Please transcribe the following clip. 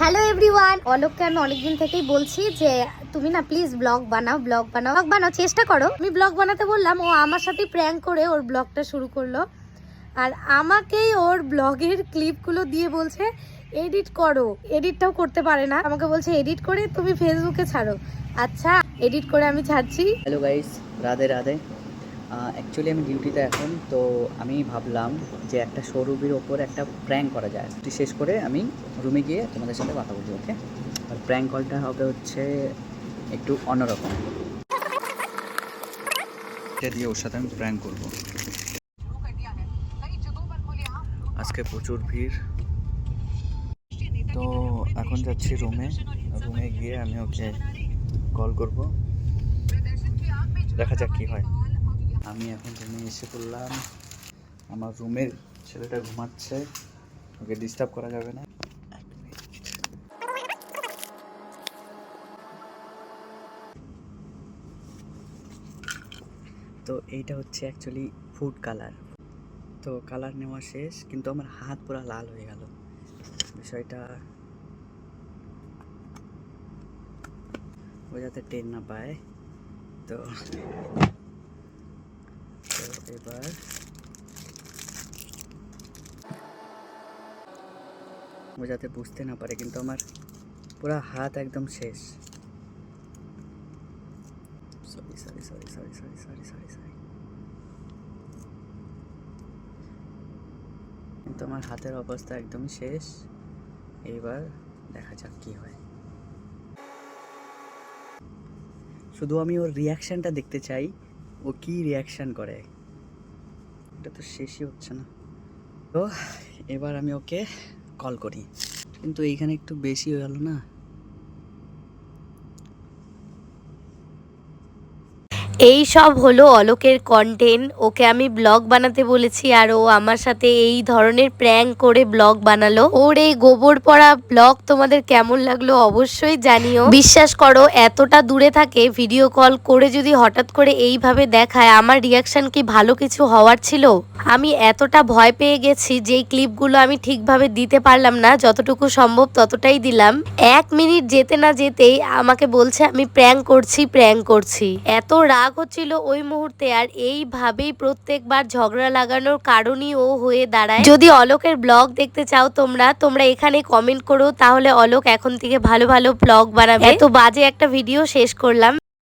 Hello everyone অলোককে আমি অনেকদিন থেকেই বলছি যে, তুমি না প্লিজ ব্লগ বানাও ব্লগ বানাও ব্লগ বানাও, চেষ্টা করো। আমি ব্লগ বানাতে বললাম, ও আমার সাথে প্র্যাঙ্ক করে ওর ব্লগটা শুরু করল। আর আমাকেই ওর ব্লগের ক্লিপগুলো দিয়ে বলছে এডিট করো। এডিটটাও করতে পারে না। আমাকে বলছে এডিট করে তুমি ফেসবুকে ছাড়ো। আচ্ছা এডিট করে আমি ছাড়ছি। Hello guys Radhe Radhe. Actually আমি ডিউটিতে এখন, তো আমি ভাবলাম যে একটা শোরুমের ওপর একটা প্র্যাঙ্ক করা যায়। শেষ করে আমি রুমে গিয়ে তোমাদের সাথে কথা বলছি ওকে আর প্র্যাঙ্ক কলটা হবে হচ্ছে একটু অন্যরকম। দিয়ে ওর সাথে আমি প্র্যাঙ্ক করব? আজকে প্রচুর ভিড়। তো এখন যাচ্ছি রুমে রুমে গিয়ে আমি ওকে কল করব। দেখা যাক কি হয়। আমি এখন রুমে এসে পড়লাম। আমার রুমের ছেলেটা ঘুমাচ্ছে। ওকে ডিস্টার্ব করা যাবে না। তো এইটা হচ্ছে অ্যাকচুয়ালি ফুড কালার তো কালার নেওয়া শেষ, কিন্তু আমার হাত পুরো লাল হয়ে গেল। বিষয়টা ও যাতে টেন না পায়। তো তো এবার। ও যাতে বুঝতে না পারে, কিন্তু আমার পুরো হাত একদম শেষ। Sorry sorry sorry sorry sorry sorry sorry কিন্তু আমার হাতের অবস্থা একদম শেষ। এইবার দেখা যাক কি হয়। শুধু আমি ওর রিয়াকশনটা দেখতে চাই। ও কি রিয়াকশান করে? এটা তো শেষই হচ্ছে না। তো, এবার আমি ওকে কল করি। কিন্তু এইখানে একটু বেশি হয়ে গেল না। এই সব হলো অলোকের কন্টেন্ট ওকে আমি ব্লগ বানাতে বলেছি আর ও আমার সাথে এই ধরনের প্র্যাঙ্ক করে ব্লগ বানালো। ওর এই গোবর পড়া ব্লগ তোমাদের কেমন লাগল অবশ্যই জানিও। বিশ্বাস করো, এতটা দূরে থাকে ভিডিও কল করে যদি হঠাৎ করে এইভাবে দেখায়, আমার রিয়াকশন কি ভালো কিছু হওয়ার ছিল? আমি এতটা ভয় পেয়ে গেছি যেই ক্লিপগুলো আমি ঠিকভাবে দিতে পারলাম না, যতটুকু সম্ভব ততটাই দিলাম। এক মিনিট যেতে না যেতেই আমাকে বলছে, আমি প্র্যাঙ্ক করছি প্র্যাঙ্ক করছি। এত রাগ হচ্ছিল ওই মুহূর্তে আর এইভাবেই প্রত্যেকবার ঝগড়া লাগানোর কারণই ও হয়ে দাঁড়ায়। যদি অলোকের ব্লগ দেখতে চাও তোমরা তোমরা এখানে কমেন্ট করো তাহলে অলোক এখন থেকে ভালো ভালো ব্লগ বানাবে। তো বাজে একটা ভিডিও শেষ করলাম।